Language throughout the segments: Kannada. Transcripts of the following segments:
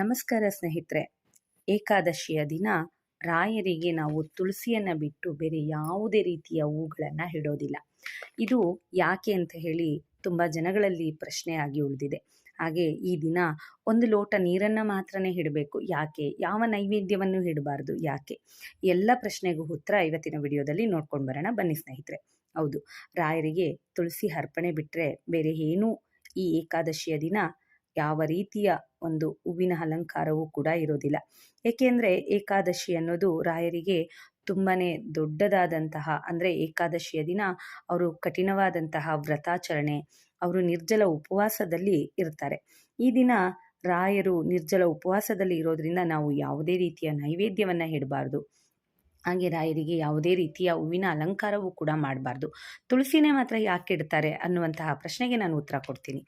ನಮಸ್ಕಾರ ಸ್ನೇಹಿತರೆ, ಏಕಾದಶಿಯ ದಿನ ರಾಯರಿಗೆ ನಾವು ತುಳಸಿಯನ್ನು ಬಿಟ್ಟು ಬೇರೆ ಯಾವುದೇ ರೀತಿಯ ಹೂಗಳನ್ನು ಇಡೋದಿಲ್ಲ. ಇದು ಯಾಕೆ ಅಂತ ಹೇಳಿ ತುಂಬ ಜನಗಳಲ್ಲಿ ಪ್ರಶ್ನೆ ಆಗಿ ಉಳಿದಿದೆ. ಹಾಗೆ ಈ ದಿನ ಒಂದು ಲೋಟ ನೀರನ್ನು ಮಾತ್ರನೇ ಇಡಬೇಕು. ಯಾಕೆ? ಯಾವ ನೈವೇದ್ಯವನ್ನು ಇಡಬಾರ್ದು? ಯಾಕೆ? ಎಲ್ಲ ಪ್ರಶ್ನೆಗೂ ಉತ್ತರ ಇವತ್ತಿನ ವಿಡಿಯೋದಲ್ಲಿ ನೋಡ್ಕೊಂಡು ಬರೋಣ. ಬನ್ನಿ ಸ್ನೇಹಿತರೆ. ಹೌದು, ರಾಯರಿಗೆ ತುಳಸಿ ಅರ್ಪಣೆ ಬಿಟ್ಟರೆ ಬೇರೆ ಏನೂ ಈ ಏಕಾದಶಿಯ ದಿನ ಯಾವ ರೀತಿಯ ಒಂದು ಹೂವಿನ ಅಲಂಕಾರವೂ ಕೂಡ ಇರೋದಿಲ್ಲ. ಏಕೆಂದರೆ ಏಕಾದಶಿ ಅನ್ನೋದು ರಾಯರಿಗೆ ತುಂಬಾ ದೊಡ್ಡದಾದಂತಹ, ಅಂದರೆ ಏಕಾದಶಿಯ ದಿನ ಅವರು ಕಠಿಣವಾದಂತಹ ವ್ರತಾಚರಣೆ, ಅವರು ನಿರ್ಜಲ ಉಪವಾಸದಲ್ಲಿ ಇರ್ತಾರೆ. ಈ ದಿನ ರಾಯರು ನಿರ್ಜಲ ಉಪವಾಸದಲ್ಲಿ ಇರೋದ್ರಿಂದ ನಾವು ಯಾವುದೇ ರೀತಿಯ ನೈವೇದ್ಯವನ್ನು ಇಡಬಾರ್ದು. ಹಾಗೆ ರಾಯರಿಗೆ ಯಾವುದೇ ರೀತಿಯ ಹೂವಿನ ಅಲಂಕಾರವೂ ಕೂಡ ಮಾಡಬಾರ್ದು. ತುಳಸಿನೇ ಮಾತ್ರ ಯಾಕೆ ಇಡ್ತಾರೆ ಅನ್ನುವಂತಹ ಪ್ರಶ್ನೆಗೆ ನಾನು ಉತ್ತರ ಕೊಡ್ತೀನಿ.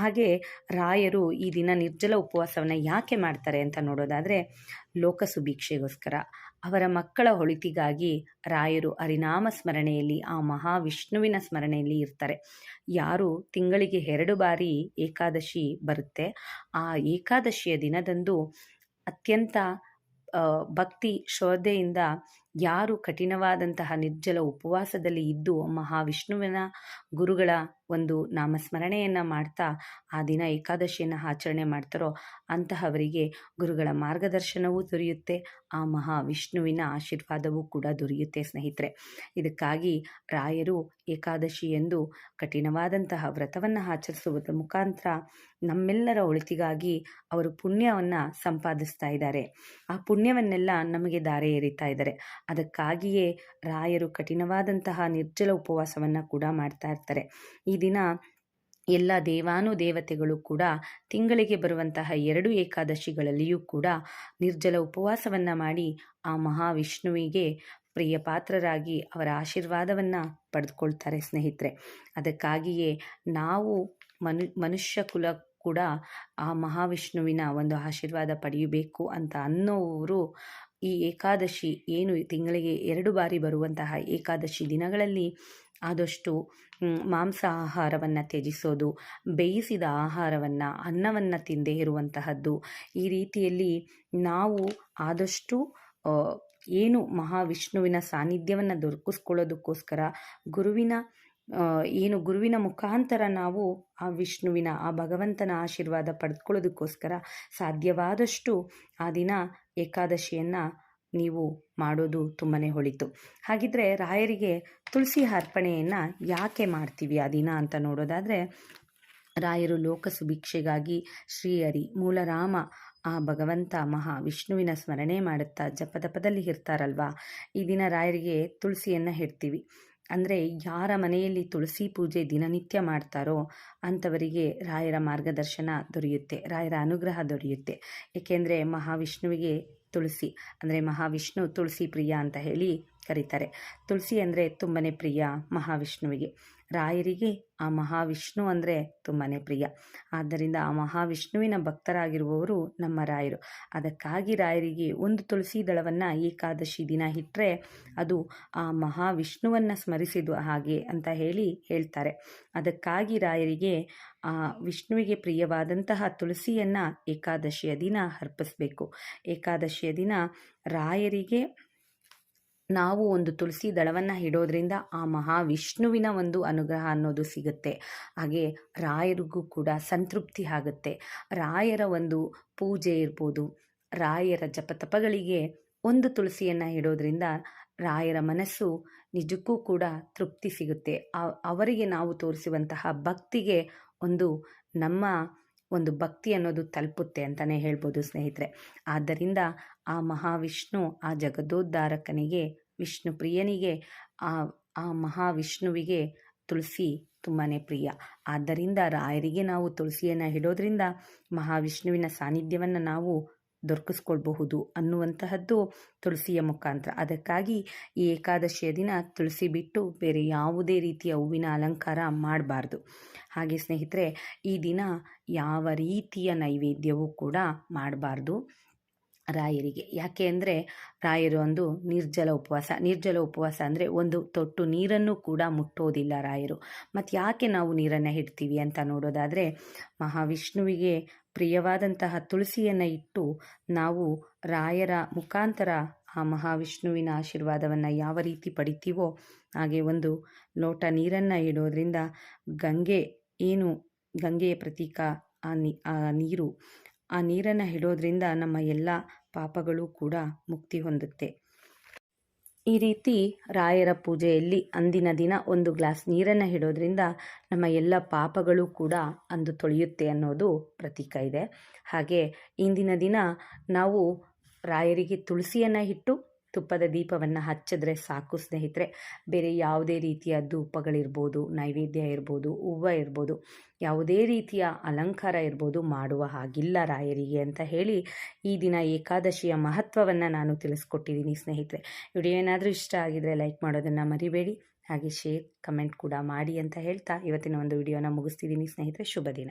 ಹಾಗೆ ರಾಯರು ಈ ದಿನ ನಿರ್ಜಲ ಉಪವಾಸವನ್ನು ಯಾಕೆ ಮಾಡ್ತಾರೆ ಅಂತ ನೋಡೋದಾದರೆ ಲೋಕಸುಭೀಕ್ಷೆಗೋಸ್ಕರ. ಅವರ ಮಕ್ಕಳ ಒಳಿತಿಗಾಗಿ ರಾಯರು ಹರಿನಾಮ ಸ್ಮರಣೆಯಲ್ಲಿ, ಆ ಮಹಾವಿಷ್ಣುವಿನ ಸ್ಮರಣೆಯಲ್ಲಿ ಇರ್ತಾರೆ. ಯಾರು ತಿಂಗಳಿಗೆ ಎರಡು ಬಾರಿ ಏಕಾದಶಿ ಬರುತ್ತೆ, ಆ ಏಕಾದಶಿಯ ದಿನದಂದು ಅತ್ಯಂತ ಭಕ್ತಿ ಶ್ರದ್ಧೆಯಿಂದ ಯಾರು ಕಠಿಣವಾದಂತಹ ನಿರ್ಜಲ ಉಪವಾಸದಲ್ಲಿ ಇದ್ದು ಮಹಾವಿಷ್ಣುವಿನ ಗುರುಗಳ ಒಂದು ನಾಮಸ್ಮರಣೆಯನ್ನು ಮಾಡ್ತಾ ಆ ದಿನ ಏಕಾದಶಿಯನ್ನು ಆಚರಣೆ ಮಾಡ್ತಾರೋ ಅಂತಹವರಿಗೆ ಗುರುಗಳ ಮಾರ್ಗದರ್ಶನವೂ ದೊರೆಯುತ್ತೆ. ಆ ಮಹಾವಿಷ್ಣುವಿನ ಆಶೀರ್ವಾದವೂ ಕೂಡ ದೊರೆಯುತ್ತೆ ಸ್ನೇಹಿತರೆ. ಇದಕ್ಕಾಗಿ ರಾಯರು ಏಕಾದಶಿ ಎಂದು ಕಠಿಣವಾದಂತಹ ವ್ರತವನ್ನು ಆಚರಿಸುವುದರ ಮುಖಾಂತರ ನಮ್ಮೆಲ್ಲರ ಒಳಿತಿಗಾಗಿ ಅವರು ಪುಣ್ಯವನ್ನು ಸಂಪಾದಿಸ್ತಾ ಇದ್ದಾರೆ. ಆ ಪುಣ್ಯವನ್ನೆಲ್ಲ ನಮಗೆ ದಾರೆ ಎರಿತಾ ಇದ್ದಾರೆ. ಅದಕ್ಕಾಗಿಯೇ ರಾಯರು ಕಠಿಣವಾದಂತಹ ನಿರ್ಜಲ ಉಪವಾಸವನ್ನು ಕೂಡ ಮಾಡ್ತಾ ಇರ್ತಾರೆ. ಈ ದಿನ ಎಲ್ಲ ದೇವಾನು ದೇವತೆಗಳು ಕೂಡ ತಿಂಗಳಿಗೆ ಬರುವಂತಹ ಎರಡು ಏಕಾದಶಿಗಳಲ್ಲಿಯೂ ಕೂಡ ನಿರ್ಜಲ ಉಪವಾಸವನ್ನು ಮಾಡಿ ಆ ಮಹಾವಿಷ್ಣುವಿಗೆ ಪ್ರಿಯ ಪಾತ್ರರಾಗಿ ಅವರ ಆಶೀರ್ವಾದವನ್ನು ಪಡೆದುಕೊಳ್ತಾರೆ ಸ್ನೇಹಿತರೆ. ಅದಕ್ಕಾಗಿಯೇ ನಾವು ಮನು, ಮನುಷ್ಯ ಕುಲ ಕೂಡ ಆ ಮಹಾವಿಷ್ಣುವಿನ ಒಂದು ಆಶೀರ್ವಾದ ಪಡೆಯಬೇಕು ಅಂತ ಅನ್ನೋರು ಈ ಏಕಾದಶಿ ಏನು ತಿಂಗಳಿಗೆ ಎರಡು ಬಾರಿ ಬರುವಂತಹ ಏಕಾದಶಿ ದಿನಗಳಲ್ಲಿ ಆದಷ್ಟು ಮಾಂಸ ಆಹಾರವನ್ನು ತ್ಯಜಿಸೋದು, ಬೇಯಿಸಿದ ಆಹಾರವನ್ನು, ಅನ್ನವನ್ನು ತಿಂದೇ ಇರುವಂತಹದ್ದು, ಈ ರೀತಿಯಲ್ಲಿ ನಾವು ಆದಷ್ಟು ಏನು ಮಹಾವಿಷ್ಣುವಿನ ಸಾನ್ನಿಧ್ಯವನ್ನು ದೊರಕಿಸ್ಕೊಳ್ಳೋದಕ್ಕೋಸ್ಕರ ಗುರುವಿನ ಏನು ಗುರುವಿನ ಮುಖಾಂತರ ನಾವು ಆ ವಿಷ್ಣುವಿನ, ಆ ಭಗವಂತನ ಆಶೀರ್ವಾದ ಪಡೆದುಕೊಳ್ಳೋದಕ್ಕೋಸ್ಕರ ಸಾಧ್ಯವಾದಷ್ಟು ಆ ದಿನ ಏಕಾದಶಿಯನ್ನು ನೀವು ಮಾಡೋದು ತುಂಬಾ ಹೊಳಿತು ಹಾಗಿದ್ರೆ ರಾಯರಿಗೆ ತುಳಸಿ ಅರ್ಪಣೆಯನ್ನು ಯಾಕೆ ಮಾಡ್ತೀವಿ ಆ ದಿನ ಅಂತ ನೋಡೋದಾದರೆ, ರಾಯರು ಲೋಕ ಸುಭಿಕ್ಷೆಗಾಗಿ ಶ್ರೀಹರಿ ಮೂಲರಾಮ ಆ ಭಗವಂತ ಮಹಾ ವಿಷ್ಣುವಿನ ಸ್ಮರಣೆ ಮಾಡುತ್ತಾ ಜಪದಪದಲ್ಲಿ ಇರ್ತಾರಲ್ವಾ, ಈ ದಿನ ರಾಯರಿಗೆ ತುಳಸಿಯನ್ನು ಇಡ್ತೀವಿ ಅಂದರೆ ಯಾರ ಮನೆಯಲ್ಲಿ ತುಳಸಿ ಪೂಜೆ ದಿನನಿತ್ಯ ಮಾಡ್ತಾರೋ ಅಂಥವರಿಗೆ ರಾಯರ ಮಾರ್ಗದರ್ಶನ ದೊರೆಯುತ್ತೆ, ರಾಯರ ಅನುಗ್ರಹ ದೊರೆಯುತ್ತೆ. ಏಕೆಂದರೆ ಮಹಾವಿಷ್ಣುವಿಗೆ ತುಳಸಿ, ಅಂದರೆ ಮಹಾವಿಷ್ಣು ತುಳಸಿ ಪ್ರಿಯ ಅಂತ ಹೇಳಿ ಕರೀತಾರೆ. ತುಳಸಿ ಅಂದರೆ ತುಂಬಾ ಪ್ರಿಯ ಮಹಾವಿಷ್ಣುವಿಗೆ. ರಾಯರಿಗೆ ಆ ಮಹಾವಿಷ್ಣು ಅಂದರೆ ತುಂಬಾ ಪ್ರಿಯ. ಆದ್ದರಿಂದ ಆ ಮಹಾವಿಷ್ಣುವಿನ ಭಕ್ತರಾಗಿರುವವರು ನಮ್ಮ ರಾಯರು. ಅದಕ್ಕಾಗಿ ರಾಯರಿಗೆ ಒಂದು ತುಳಸಿ ದಳವನ್ನು ಏಕಾದಶಿ ದಿನ ಇಟ್ಟರೆ ಅದು ಆ ಮಹಾವಿಷ್ಣುವನ್ನು ಸ್ಮರಿಸಿದ ಹಾಗೆ ಅಂತ ಹೇಳಿ ಹೇಳ್ತಾರೆ. ಅದಕ್ಕಾಗಿ ರಾಯರಿಗೆ ಆ ವಿಷ್ಣುವಿಗೆ ಪ್ರಿಯವಾದಂತಹ ತುಳಸಿಯನ್ನು ಏಕಾದಶಿಯ ದಿನ ಅರ್ಪಿಸಬೇಕು. ಏಕಾದಶಿಯ ದಿನ ರಾಯರಿಗೆ ನಾವು ಒಂದು ತುಳಸಿ ದಳವನ್ನು ಇಡೋದ್ರಿಂದ ಆ ಮಹಾವಿಷ್ಣುವಿನ ಒಂದು ಅನುಗ್ರಹ ಅನ್ನೋದು ಸಿಗುತ್ತೆ. ಹಾಗೆ ರಾಯರಿಗೂ ಕೂಡ ಸಂತೃಪ್ತಿ ಆಗುತ್ತೆ. ರಾಯರ ಒಂದು ಪೂಜೆ ಇರ್ಬೋದು, ರಾಯರ ಜಪತಪಗಳಿಗೆ ಒಂದು ತುಳಸಿಯನ್ನು ಇಡೋದ್ರಿಂದ ರಾಯರ ಮನಸ್ಸು ನಿಜಕ್ಕೂ ಕೂಡ ತೃಪ್ತಿ ಸಿಗುತ್ತೆ. ಅವರಿಗೆ ನಾವು ತೋರಿಸುವಂತಹ ಭಕ್ತಿಗೆ ಒಂದು ನಮ್ಮ ಒಂದು ಭಕ್ತಿ ಅನ್ನೋದು ತಲುಪುತ್ತೆ ಅಂತಲೇ ಹೇಳ್ಬೋದು ಸ್ನೇಹಿತರೆ. ಆದ್ದರಿಂದ ಆ ಮಹಾವಿಷ್ಣು, ಆ ಜಗದೋದ್ಧಾರಕನಿಗೆ, ವಿಷ್ಣು ಪ್ರಿಯನಿಗೆ, ಆ ಆ ಮಹಾವಿಷ್ಣುವಿಗೆ ತುಳಸಿ ತುಂಬಾ ಪ್ರಿಯ. ಆದ್ದರಿಂದ ರಾಯರಿಗೆ ನಾವು ತುಳಸಿಯನ್ನು ಇಡೋದ್ರಿಂದ ಮಹಾವಿಷ್ಣುವಿನ ಸಾನ್ನಿಧ್ಯವನ್ನು ನಾವು ದೊರಕಿಸ್ಕೊಳ್ಬಹುದು ಅನ್ನುವಂತಹದ್ದು ತುಳಸಿಯ ಮುಖಾಂತರ. ಅದಕ್ಕಾಗಿ ಈ ಏಕಾದಶಿಯ ದಿನ ತುಳಸಿ ಬಿಟ್ಟು ಬೇರೆ ಯಾವುದೇ ರೀತಿಯ ಹೂವಿನ ಅಲಂಕಾರ ಮಾಡಬಾರ್ದು. ಹಾಗೆ ಸ್ನೇಹಿತರೆ, ಈ ದಿನ ಯಾವ ರೀತಿಯ ನೈವೇದ್ಯವೂ ಕೂಡ ಮಾಡಬಾರ್ದು ರಾಯರಿಗೆ. ಯಾಕೆ ಅಂದರೆ ರಾಯರು ಒಂದು ನಿರ್ಜಲ ಉಪವಾಸ. ನಿರ್ಜಲ ಉಪವಾಸ ಅಂದರೆ ಒಂದು ತೊಟ್ಟು ನೀರನ್ನು ಕೂಡ ಮುಟ್ಟೋದಿಲ್ಲ ರಾಯರು. ಮತ್ತು ಯಾಕೆ ನಾವು ನೀರನ್ನು ಹಿಡ್ತೀವಿ ಅಂತ ನೋಡೋದಾದರೆ ಮಹಾವಿಷ್ಣುವಿಗೆ ಪ್ರಿಯವಾದಂತಹ ತುಳಸಿಯನ್ನು ಇಟ್ಟು ನಾವು ರಾಯರ ಮುಖಾಂತರ ಆ ಮಹಾವಿಷ್ಣುವಿನ ಆಶೀರ್ವಾದವನ್ನು ಯಾವ ರೀತಿ ಪಡಿತೀವೋ ಹಾಗೆ ಒಂದು ಲೋಟ ನೀರನ್ನು ಇಡೋದ್ರಿಂದ ಗಂಗೆ ಏನು ಗಂಗೆಯ ಪ್ರತೀಕ ಆ ನೀ, ಆ ನೀರು ಆ ನೀರನ್ನು ಇಡೋದ್ರಿಂದ ನಮ್ಮ ಎಲ್ಲ ಪಾಪಗಳು ಕೂಡ ಮುಕ್ತಿ ಹೊಂದುತ್ತೆ. ಈ ರೀತಿ ರಾಯರ ಪೂಜೆಯಲ್ಲಿ ಅಂದಿನ ದಿನ ಒಂದು ಗ್ಲಾಸ್ ನೀರನ್ನು ಇಡೋದ್ರಿಂದ ನಮ್ಮ ಎಲ್ಲ ಪಾಪಗಳು ಕೂಡ ಅಂದು ತೊಳೆಯುತ್ತೆ ಅನ್ನೋದು ಪ್ರತೀಕ ಇದೆ. ಹಾಗೆ ಇಂದಿನ ದಿನ ನಾವು ರಾಯರಿಗೆ ತುಳಸಿಯನ್ನು ಇಟ್ಟು ತುಪ್ಪದ ದೀಪವನ್ನು ಹಚ್ಚಿದ್ರೆ ಸಾಕು ಸ್ನೇಹಿತರೆ. ಬೇರೆ ಯಾವುದೇ ರೀತಿಯ ಧೂಪಗಳಿರ್ಬೋದು, ನೈವೇದ್ಯ ಇರ್ಬೋದು, ಹೂವ ಇರ್ಬೋದು, ಯಾವುದೇ ರೀತಿಯ ಅಲಂಕಾರ ಇರ್ಬೋದು ಮಾಡುವ ಹಾಗಿಲ್ಲ ರಾಯರಿಗೆ ಅಂತ ಹೇಳಿ ಈ ದಿನ ಏಕಾದಶಿಯ ಮಹತ್ವವನ್ನು ನಾನು ತಿಳಿಸ್ಕೊಟ್ಟಿದ್ದೀನಿ ಸ್ನೇಹಿತರೆ. ವಿಡಿಯೋ ಏನಾದರೂ ಇಷ್ಟ ಆಗಿದರೆ ಲೈಕ್ ಮಾಡೋದನ್ನು ಮರಿಬೇಡಿ. ಹಾಗೆ ಶೇರ್, ಕಮೆಂಟ್ ಕೂಡ ಮಾಡಿ ಅಂತ ಹೇಳ್ತಾ ಇವತ್ತಿನ ಒಂದು ವಿಡಿಯೋನ ಮುಗಿಸ್ತಿದ್ದೀನಿ ಸ್ನೇಹಿತರೆ. ಶುಭ ದಿನ.